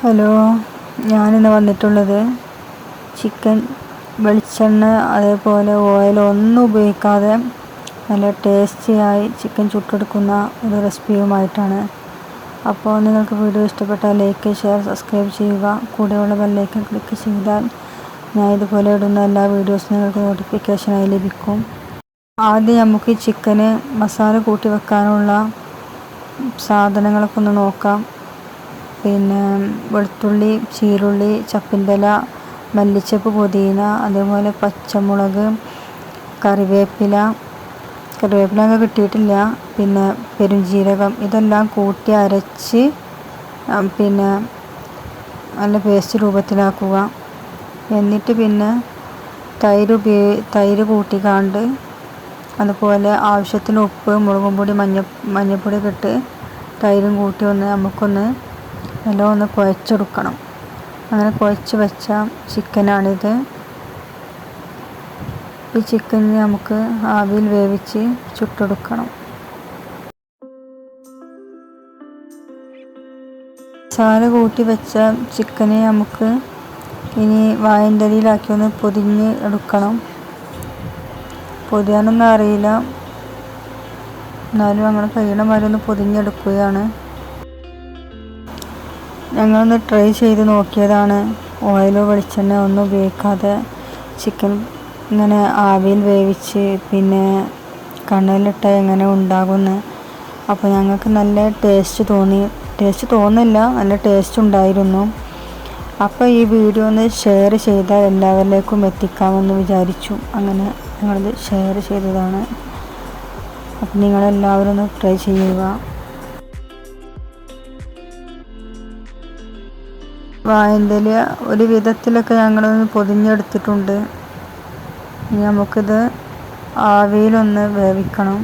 Hello ഞാനിന്ന് വന്നിട്ടുള്ളത് chicken വെളിച്ചെണ്ണ അതേപോലെ ഓയിൽ ഒന്നും ഉപയോഗിക്കാതെ നല്ല ടേസ്റ്റിയായി ചിക്കൻ ചുട്ടെടുക്കുന്ന ഒരു റെസിപ്പിയുമായിട്ടാണ്. അപ്പോൾ നിങ്ങൾക്ക് വീഡിയോ ഇഷ്ടപ്പെട്ടാൽ ലൈക്ക് ഷെയർ സബ്സ്ക്രൈബ് ചെയ്യുക. കൂടെയുള്ള ബെല്ലൈക്കൻ ക്ലിക്ക് ചെയ്താൽ ഞാൻ ഇതുപോലെ ഇടുന്ന എല്ലാ വീഡിയോസും നിങ്ങൾക്ക് നോട്ടിഫിക്കേഷനായി ലഭിക്കും. ആദ്യം നമുക്ക് ചിക്കന് മസാല കൂട്ടി വെക്കാനുള്ള സാധനങ്ങളൊക്കെ ഒന്ന് നോക്കാം. പിന്നെ വെളുത്തുള്ളി ചീരുള്ളി ചപ്പിൻതല മല്ലിച്ചപ്പ് പുതിന അതേപോലെ പച്ചമുളക് കറിവേപ്പില. കറിവേപ്പില ഒക്കെ കിട്ടിയിട്ടില്ല. പിന്നെ പെരുംജീരകം ഇതെല്ലാം കൂട്ടി അരച്ച് പിന്നെ നല്ല പേസ്റ്റ് രൂപത്തിലാക്കുക. എന്നിട്ട് പിന്നെ തൈര് തൈര് കൂട്ടിക്കാണ്ട് അതുപോലെ ആവശ്യത്തിന് ഉപ്പ് മുളകും പൊടി മഞ്ഞ മഞ്ഞൾപ്പൊടിയൊക്കെ ഇട്ട് തൈരും കൂട്ടി ഒന്ന് നമുക്കൊന്ന് നല്ലോണം കുഴച്ചെടുക്കണം. അങ്ങനെ കുഴച്ച് വെച്ച ചിക്കനാണിത്. ഈ ചിക്കൻ നമുക്ക് ആവിയിൽ വേവിച്ച് ചുട്ടെടുക്കണം. മസാല കൂട്ടി വെച്ച ചിക്കനെ നമുക്ക് ഇനി വായന്തരിയിലാക്കി ഒന്ന് പൊതിഞ്ഞ് എടുക്കണം. പൊതിയാനൊന്നും അറിയില്ല. എന്നാലും അങ്ങനെ കഴിയണ മാതിരി ഒന്ന് പൊതിഞ്ഞെടുക്കുകയാണ്. ഞങ്ങളൊന്ന് ട്രൈ ചെയ്ത് നോക്കിയതാണ്. ഓയിലോ വെളിച്ചെണ്ണ ഒന്നും ഉപയോഗിക്കാതെ ചിക്കൻ ഇങ്ങനെ ആവിയിൽ വേവിച്ച് പിന്നെ കണ്ണലിട്ട എങ്ങനെ ഉണ്ടാകുമെന്ന്. അപ്പോൾ ഞങ്ങൾക്ക് നല്ല ടേസ്റ്റ് തോന്നി. ടേസ്റ്റ് തോന്നില്ല നല്ല ടേസ്റ്റ് ഉണ്ടായിരുന്നു. അപ്പോൾ ഈ വീഡിയോ ഒന്ന് ഷെയർ ചെയ്താൽ എല്ലാവരിലേക്കും എത്തിക്കാമെന്ന് വിചാരിച്ചു. അങ്ങനെ ഞങ്ങളത് ഷെയർ ചെയ്തതാണ്. അപ്പം നിങ്ങളെല്ലാവരും ഒന്ന് ട്രൈ ചെയ്യുക. വായന്തല ഒരു വിധത്തിലൊക്കെ ഞങ്ങളൊന്ന് പൊതിഞ്ഞെടുത്തിട്ടുണ്ട്. ഇനി നമുക്കിത് ആവിയിലൊന്ന് വേവിക്കണം.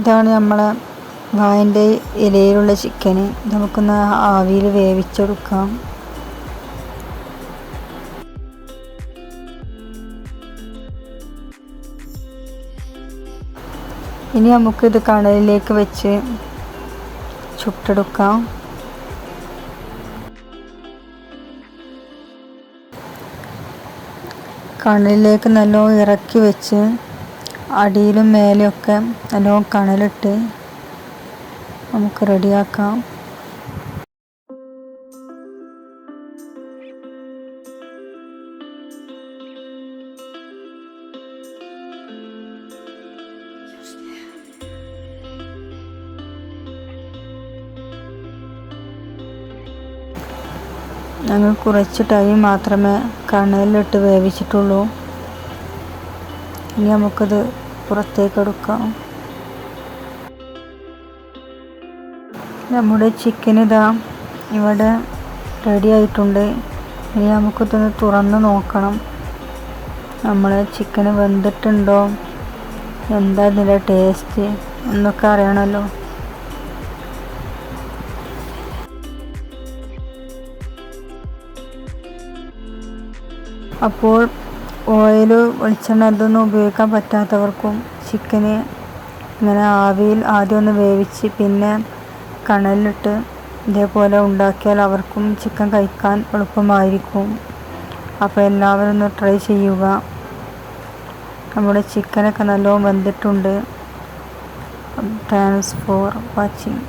ഇതാണ് നമ്മളെ വായന്റെ ഇലയിലുള്ള ചിക്കന് നമുക്കൊന്ന് ആവിയിൽ വേവിച്ചെടുക്കാം. ഇനി നമുക്കിത് കടലിലേക്ക് വെച്ച് ചുട്ടെടുക്കാം. കണലിലേക്ക് നല്ലോണം ഇറക്കി വെച്ച് അടിയിലും മേലെയൊക്കെ നല്ലോണം കണലിട്ട് നമുക്ക് റെഡിയാക്കാം. ഞങ്ങൾ കുറച്ച് ടൈം മാത്രമേ കണലിലിട്ട് വേവിച്ചിട്ടുള്ളൂ. ഇനി നമുക്കത് പുറത്തേക്ക് എടുക്കാം നമ്മുടെ ചിക്കൻ ഇതാ ഇവിടെ റെഡി ആയിട്ടുണ്ട്. ഇനി നമുക്കിതൊന്ന് തുറന്ന് നോക്കണം. നമ്മൾ ചിക്കൻ വെന്തിട്ടുണ്ടോ? എന്താ ഇതിന്റെ ടേസ്റ്റ് എന്നൊക്കെ അറിയണമല്ലോ. അപ്പോൾ ഓയിൽ വെളിച്ചെണ്ണ ഇതൊന്നും ഉപയോഗിക്കാൻ പറ്റാത്തവർക്കും ചിക്കന് ഇങ്ങനെ ആവിയിൽ ആദ്യം ഒന്ന് വേവിച്ച് പിന്നെ കണലിലിട്ട് ഇതേപോലെ ഉണ്ടാക്കിയാൽ അവർക്കും ചിക്കൻ കഴിക്കാൻ എളുപ്പമായിരിക്കും. അപ്പോൾ എല്ലാവരും ഒന്ന് ട്രൈ ചെയ്യുക. നമ്മുടെ ചിക്കനൊക്കെ നല്ലോണം വെന്തിട്ടുണ്ട്. Thanks for watching